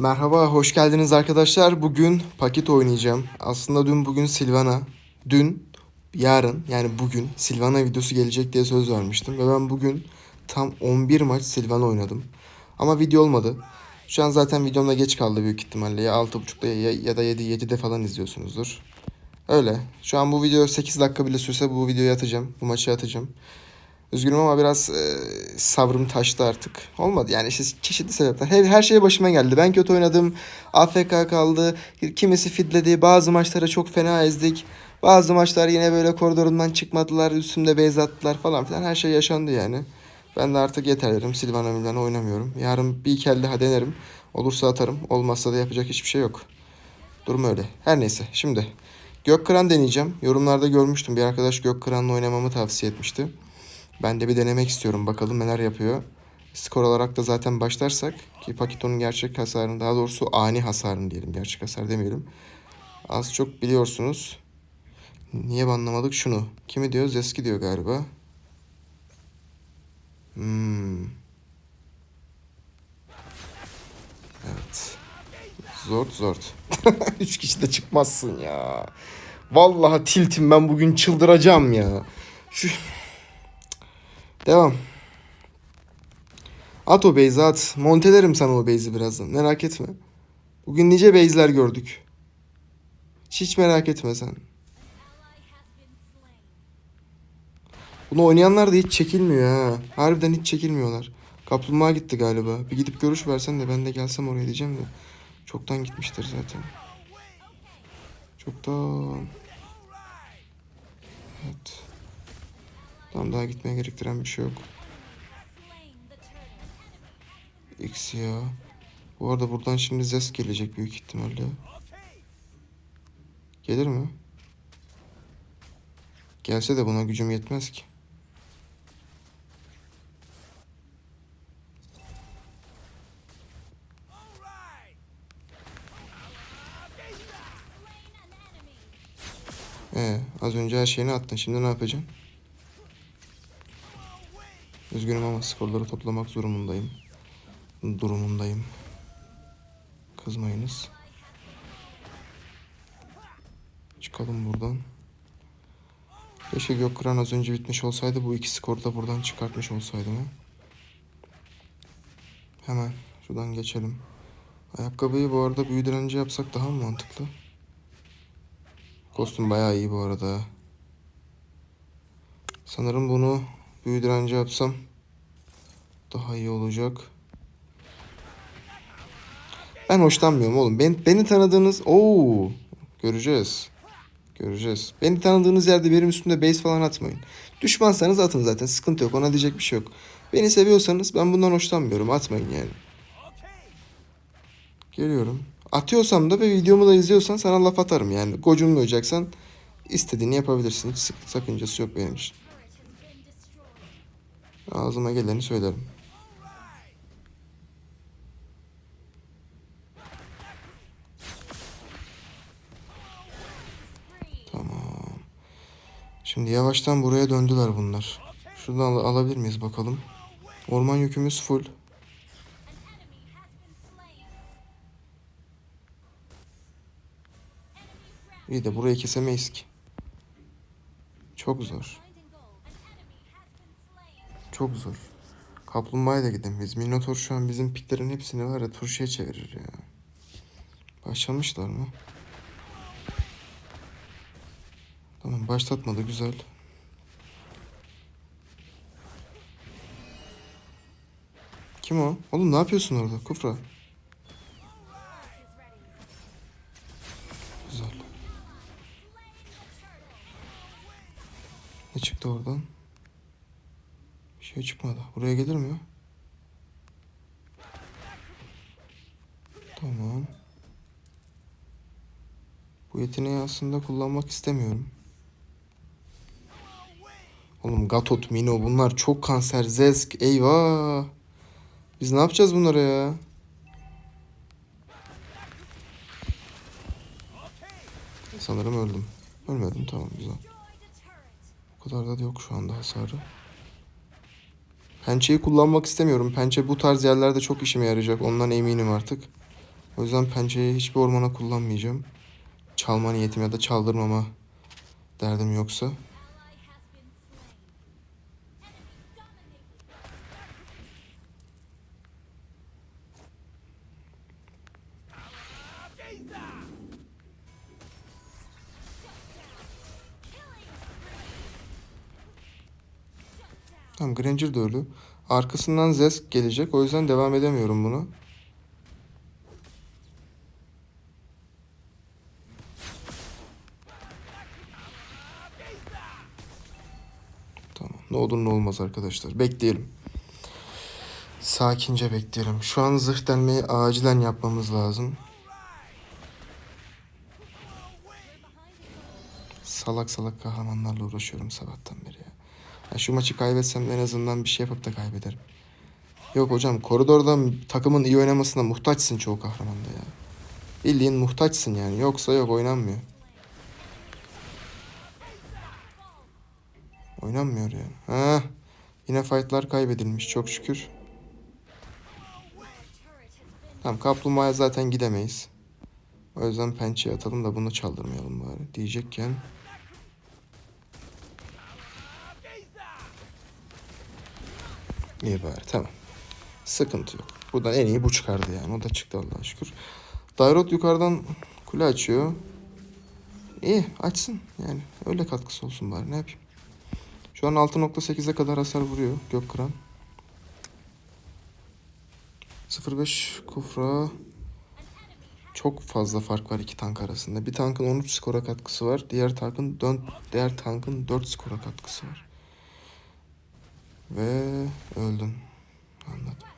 Merhaba, hoş geldiniz arkadaşlar. Bugün paket oynayacağım. Aslında dün bugün Silvana, dün, yarın yani bugün Silvana videosu gelecek diye söz vermiştim. Ve ben bugün tam 11 maç Silvana oynadım. Ama video olmadı. Şu an zaten videomda geç kaldı büyük ihtimalle. Ya 6.30'da ya, ya da 7, 7'de falan izliyorsunuzdur. Öyle. Şu an bu video 8 dakika bile sürse bu videoyu atacağım. Bu maçı atacağım. Üzgünüm ama biraz e, sabrım taştı artık. Olmadı yani işte çeşitli sebepler. Her, her şey başıma geldi. Ben kötü oynadım. AFK kaldı. Kimisi fidledi. Bazı maçlara çok fena ezdik. Bazı maçlar yine böyle koridorundan çıkmadılar. Üstümde base attılar falan filan. Her şey yaşandı yani. Ben de artık yeter dedim. Silvana Milano oynamıyorum. Yarın bir iki el daha denerim. Olursa atarım. Olmazsa da yapacak hiçbir şey yok. Durum öyle. Her neyse. Şimdi Gökkıran deneyeceğim. Yorumlarda görmüştüm. Bir arkadaş Gökkıran'la oynamamı tavsiye etmişti. Ben de bir denemek istiyorum. Bakalım neler yapıyor. Skor olarak da zaten başlarsak ki Pakito'nun gerçek hasarını daha doğrusu ani hasarını diyelim. Gerçek hasar demeyelim. Az çok biliyorsunuz. Niye anlamadık şunu. Kimi diyor? Zeski diyor galiba. Hmm. Evet. Zort zort. Üç kişi de çıkmazsın ya. Vallahi tiltim ben bugün çıldıracağım ya. Şu Devam. At o base'i at. Montelerim sana o base'i birazdan. Merak etme. Bugün nice base'ler gördük. Hiç merak etme sen. Bunu oynayanlar da hiç çekilmiyor ha. Harbiden hiç çekilmiyorlar. Kaplumbağa gitti galiba. Bir gidip görüş versen de ben de gelsem oraya diyeceğim de. Çoktan gitmiştir zaten. Çoktan. Evet. Tam daha gitmeye gerektiren bir şey yok. X ya. Bu arada buradan şimdi Zes gelecek büyük ihtimalle. Gelir mi? Gelse de buna gücüm yetmez ki. Ee, az önce her şeyini attın. Şimdi ne yapacaksın? Üzgünüm ama skorları toplamak durumundayım. Durumundayım. Kızmayınız. Çıkalım buradan. Keşke Gökkıran az önce bitmiş olsaydı bu iki skoru da buradan çıkartmış olsaydım. ha. Hemen şuradan geçelim. Ayakkabıyı bu arada büyü yapsak daha mı mantıklı? Kostüm bayağı iyi bu arada. Sanırım bunu büyü yapsam daha iyi olacak. Ben hoşlanmıyorum oğlum. Ben, beni tanıdığınız... Oo, göreceğiz. Göreceğiz. Beni tanıdığınız yerde benim üstümde base falan atmayın. Düşmansanız atın zaten. Sıkıntı yok. Ona diyecek bir şey yok. Beni seviyorsanız ben bundan hoşlanmıyorum. Atmayın yani. Geliyorum. Atıyorsam da ve videomu da izliyorsan sana laf atarım yani. Gocunmayacaksan istediğini yapabilirsin. Hiç sakıncası yok benim için. Ağzıma geleni söylerim. Tamam. Şimdi yavaştan buraya döndüler bunlar. Şuradan al- alabilir miyiz bakalım. Orman yükümüz full. İyi de burayı kesemeyiz ki. Çok zor. Çok zor. Kaplumbağaya da gidemeyiz. Minotaur şu an bizim piklerin hepsini var ya turşuya çevirir ya. Başlamışlar mı? Tamam başlatmadı güzel. Kim o? Oğlum ne yapıyorsun orada? Kufra. Güzel. Ne çıktı oradan? Bir şey çıkmadı. Buraya gelir mi? Tamam. Bu yeteneği aslında kullanmak istemiyorum. Oğlum Gatot, Mino bunlar çok kanser. Zesk, eyvah. Biz ne yapacağız bunlara ya? Sanırım öldüm. Ölmedim tamam güzel. O kadar da yok şu anda hasarı. Pençeyi kullanmak istemiyorum. Pençe bu tarz yerlerde çok işime yarayacak. Ondan eminim artık. O yüzden pençeyi hiçbir ormana kullanmayacağım. Çalma niyetim ya da çaldırmama derdim yoksa. Tamam Granger de ölü. Arkasından Zesk gelecek. O yüzden devam edemiyorum bunu. Tamam. Ne olur ne olmaz arkadaşlar. Bekleyelim. Sakince bekleyelim. Şu an zırh delmeyi acilen yapmamız lazım. Salak salak kahramanlarla uğraşıyorum sabahtan beri ya. ya. Şu maçı kaybetsem en azından bir şey yapıp da kaybederim. Yok hocam koridorda takımın iyi oynamasına muhtaçsın çoğu kahramanda ya. Bildiğin muhtaçsın yani. Yoksa yok oynanmıyor. Oynanmıyor yani. Ha, yine fightlar kaybedilmiş çok şükür. Tamam kaplumbağaya zaten gidemeyiz. O yüzden pençeye atalım da bunu çaldırmayalım bari. Diyecekken. İyi bari tamam. Sıkıntı yok. Buradan en iyi bu çıkardı yani. O da çıktı Allah'a şükür. Dairot yukarıdan kule açıyor. İyi açsın yani. Öyle katkısı olsun bari ne yapayım. Şu an 6.8'e kadar hasar vuruyor Gökkıran. 0.5 Kufra. Çok fazla fark var iki tank arasında. Bir tankın 13 skora katkısı var. Diğer tankın 4, diğer tankın 4 skora katkısı var. Ve öldüm. Anladım.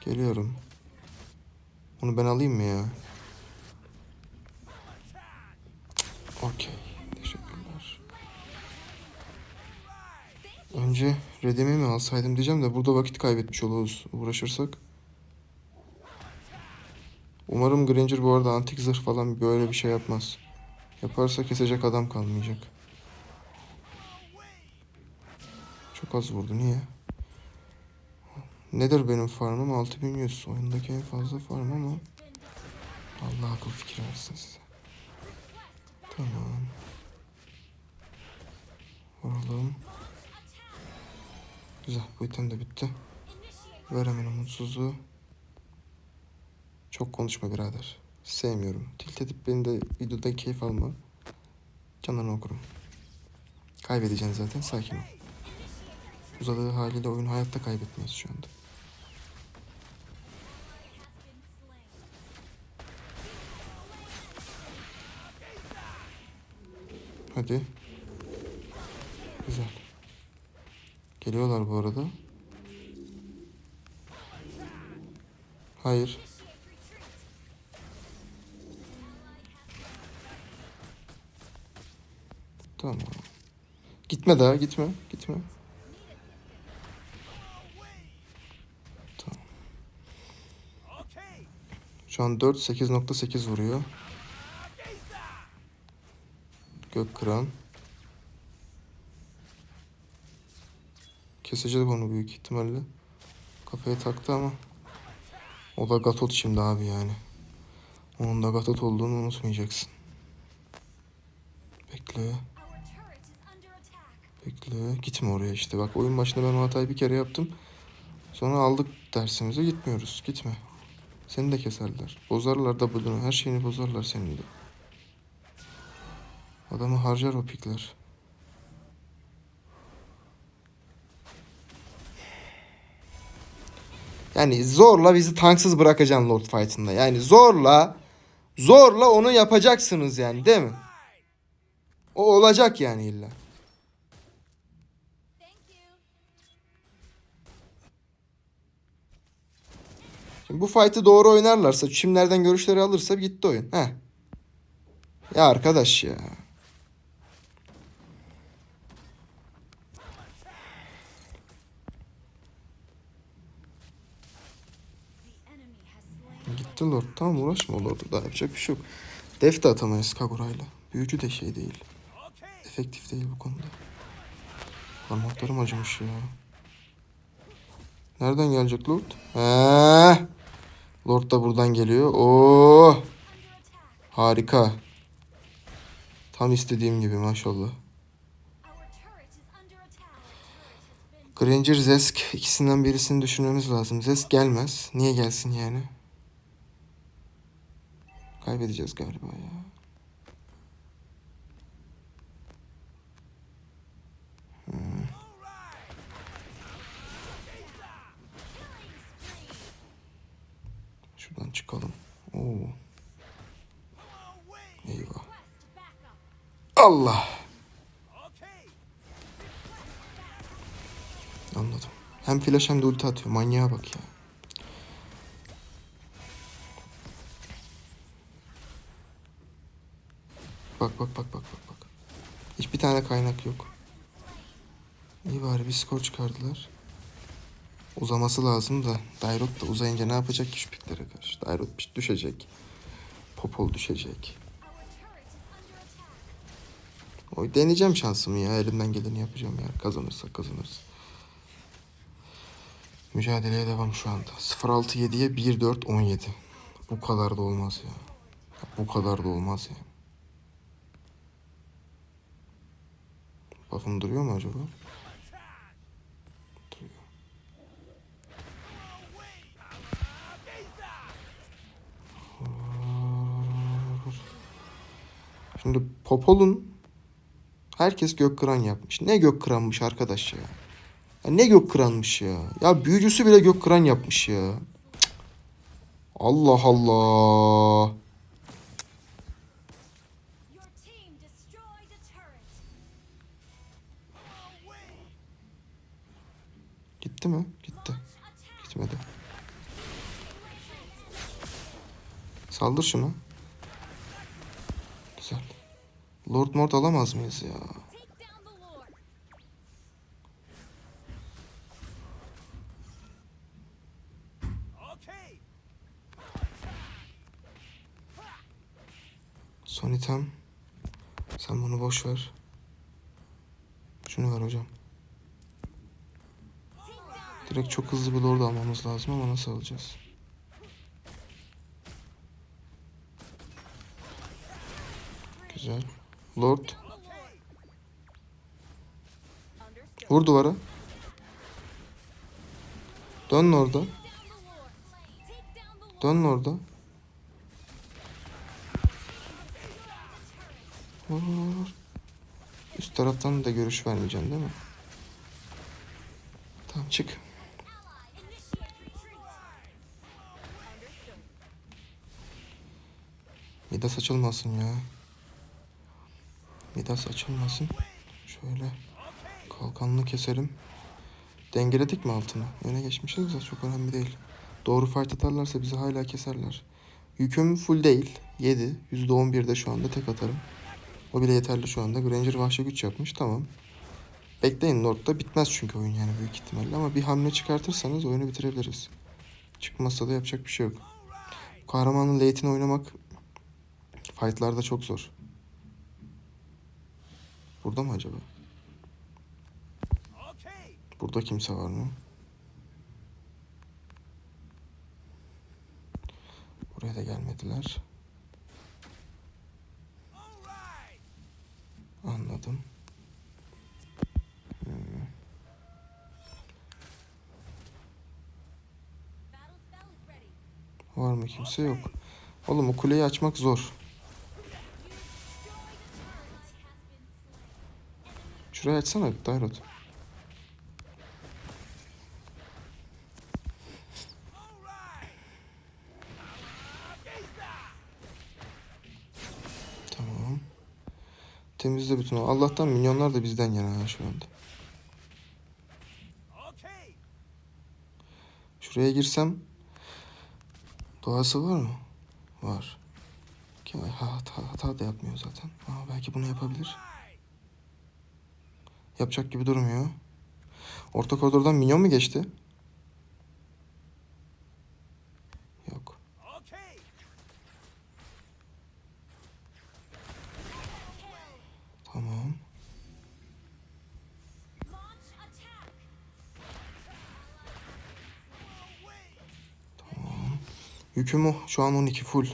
Geliyorum. Onu ben alayım mı ya? Okey. Teşekkürler. Önce redimi mi alsaydım diyeceğim de burada vakit kaybetmiş oluruz uğraşırsak. Umarım Granger bu arada antik zırh falan böyle bir şey yapmaz. Yaparsa kesecek adam kalmayacak. Çok az vurdu niye? Nedir benim farmım? 6100. Oyundaki en fazla farm ama Allah akıl fikir versin size. Tamam. Vuralım. Güzel. Bu item de bitti. Ver hemen umutsuzluğu. Çok konuşma birader. Sevmiyorum. Tilt edip beni de videoda keyif alma. Canlarını okurum. Kaybedeceksin zaten. Sakin ol. Uzadığı haliyle oyun hayatta kaybetmez şu anda. Hadi. Güzel. Geliyorlar bu arada. Hayır. Tamam. Gitme daha, gitme, gitme. Tamam. Şu an 4 8.8 vuruyor. Gök kıran. Kesecek onu büyük ihtimalle. Kafaya taktı ama. O da Gatot şimdi abi yani. Onun da Gatot olduğunu unutmayacaksın. Bekle. Bekle. Gitme oraya işte. Bak oyun başında ben o hatayı bir kere yaptım. Sonra aldık dersimize gitmiyoruz. Gitme. Seni de keserler. Bozarlar da bunu. Her şeyini bozarlar senin de. Adamı harcar o pikler. Yani zorla bizi tanksız bırakacaksın Lord Fight'ında. Yani zorla zorla onu yapacaksınız yani değil mi? O olacak yani illa. Şimdi bu fight'ı doğru oynarlarsa, çimlerden görüşleri alırsa gitti oyun. Heh. Ya arkadaş ya. Gitti Lord. Tamam uğraşma Lord'u. Daha yapacak bir şey yok. Def de atamayız Kagura'yla. Büyücü de şey değil. Efektif değil bu konuda. Parmaklarım acımış ya. Nereden gelecek Lord? He. Lord da buradan geliyor. Oo! Harika. Tam istediğim gibi maşallah. Granger, Zesk ikisinden birisini düşünmemiz lazım. Zesk gelmez. Niye gelsin yani? Kaybedeceğiz galiba ya. Hmm. Şuradan çıkalım. Oo. Eyvah. Allah. Anladım. Hem flash hem de ulti atıyor. Manyağa bak ya. Bak bak bak bak bak bak. Hiçbir tane kaynak yok. İyi bari bir skor çıkardılar. Uzaması lazım da Dairot da uzayınca ne yapacak ki şu piklere karşı? Dairot düşecek. Popol düşecek. O deneyeceğim şansımı ya. Elimden geleni yapacağım ya. Kazanırsak kazanırız. Mücadeleye devam şu anda. 0-6-7'ye 1-4-17. Bu kadar da olmaz ya. Bu kadar da olmaz ya. Buff'ım duruyor mu acaba? Şimdi Popol'un herkes gök kıran yapmış. Ne gök kıranmış arkadaş ya. ya ne gök kıranmış ya. Ya büyücüsü bile gök kıran yapmış ya. Allah Allah. Gitti mi? Gitti. Gitmedi. Saldır şunu. Lord Mort alamaz mıyız ya? Son item. Sen bunu boş ver. Şunu ver hocam. Direkt çok hızlı bir lord almamız lazım ama nasıl alacağız? Güzel. Lord. Vur duvara. Dön orada. Dön orada. Vur. Üst taraftan da görüş vermeyeceksin değil mi? Tamam çık. Midas açılmasın ya. Midas açılmasın. Şöyle kalkanını keselim. Dengeledik mi altını? Öne geçmişiz de çok önemli değil. Doğru fight atarlarsa bizi hala keserler. Yüküm full değil. 7. %11'de şu anda tek atarım. O bile yeterli şu anda. Granger vahşi güç yapmış. Tamam. Bekleyin Lord'da bitmez çünkü oyun yani büyük ihtimalle. Ama bir hamle çıkartırsanız oyunu bitirebiliriz. Çıkmazsa da yapacak bir şey yok. Kahramanın late'ini oynamak fight'larda çok zor. Burada mı acaba? Burada kimse var mı? Buraya da gelmediler. Anladım. Ready. Var mı kimse yok. Oğlum o kuleyi açmak zor. Şurayı açsana Dairot. Tamam. Temizle bütün. Allah'tan minyonlar da bizden yana şu anda. Şuraya girsem doğası var mı? Var. Hata, hata da yapmıyor zaten. Aa, belki bunu yapabilir. Yapacak gibi durmuyor. Orta koridordan minyon mu geçti? Yok. Tamam. Attack. Yüküm o. Şu an 12 full.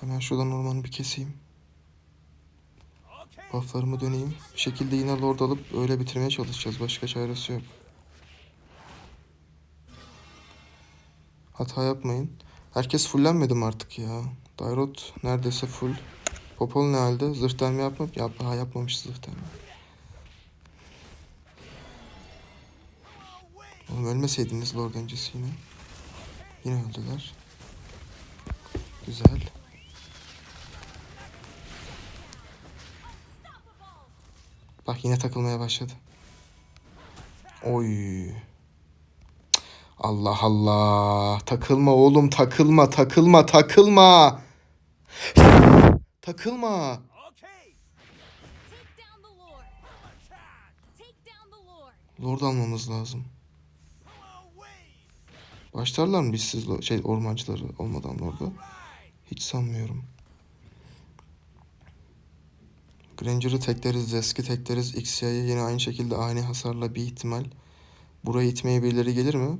Hemen şuradan ormanı bir keseyim. Bufflarımı döneyim. Bir şekilde yine lord alıp öyle bitirmeye çalışacağız. Başka çaresi yok. Hata yapmayın. Herkes fullenmedi mi artık ya? Dairot neredeyse full. Popol ne halde? Zırh delme yapma. Yap, ha, yapmamış zırh. Oğlum ölmeseydiniz lord öncesi yine. Yine öldüler. Güzel. Bak yine takılmaya başladı. Oy. Allah Allah. Takılma oğlum takılma takılma takılma. takılma. Lord. Almamız lazım. Başlarlar mı biz siz şey ormancıları olmadan orada? Hiç sanmıyorum. Granger'ı tekleriz, Zesk'i tekleriz. Xia'yı yine aynı şekilde ani hasarla bir ihtimal. Buraya itmeye birileri gelir mi?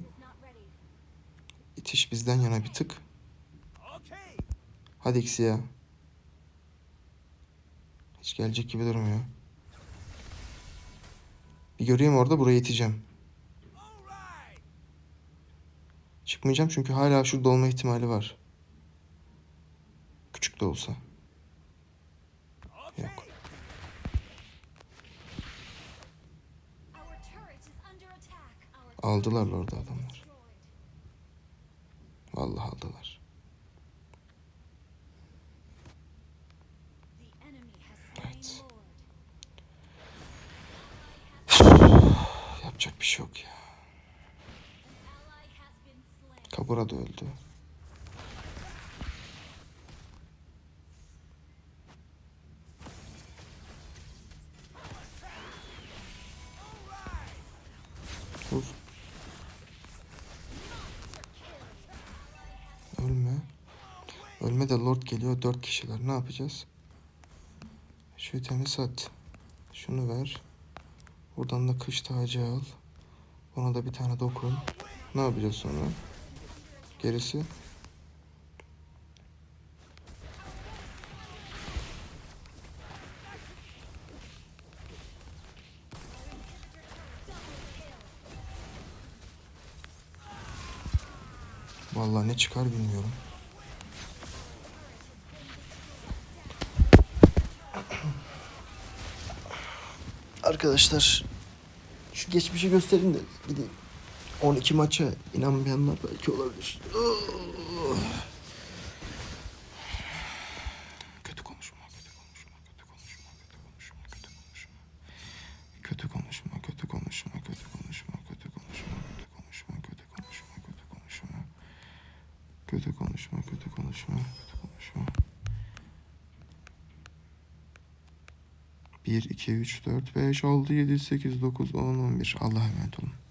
İtiş bizden yana bir tık. Hadi Xia. Hiç gelecek gibi durmuyor. Bir göreyim orada burayı iteceğim. Çıkmayacağım çünkü hala şurada olma ihtimali var. Küçük de olsa. Aldılar orada adamlar. Vallahi aldılar. Evet. Yapacak bir şey yok ya. Kabura da öldü. De lord geliyor. Dört kişiler. Ne yapacağız? Şu itemi sat. Şunu ver. Buradan da kış tacı al. Ona da bir tane dokun. Ne yapacağız sonra? Gerisi. Vallahi ne çıkar bilmiyorum. Arkadaşlar şu geçmişi göstereyim de gideyim. 12 maça inanmayanlar belki olabilir. Kötü konuşma, kötü konuşma, kötü konuşma, kötü konuşma, kötü konuşma. Kötü konuşma, kötü konuşma, kötü konuşma, kötü konuşma, kötü konuşma, kötü konuşma. Kötü konuşma, kötü konuşma, kötü konuşma. 1, 2, 3, 4, 5, 6, 7, 8, 9, 10, 11. Allah'a emanet olun.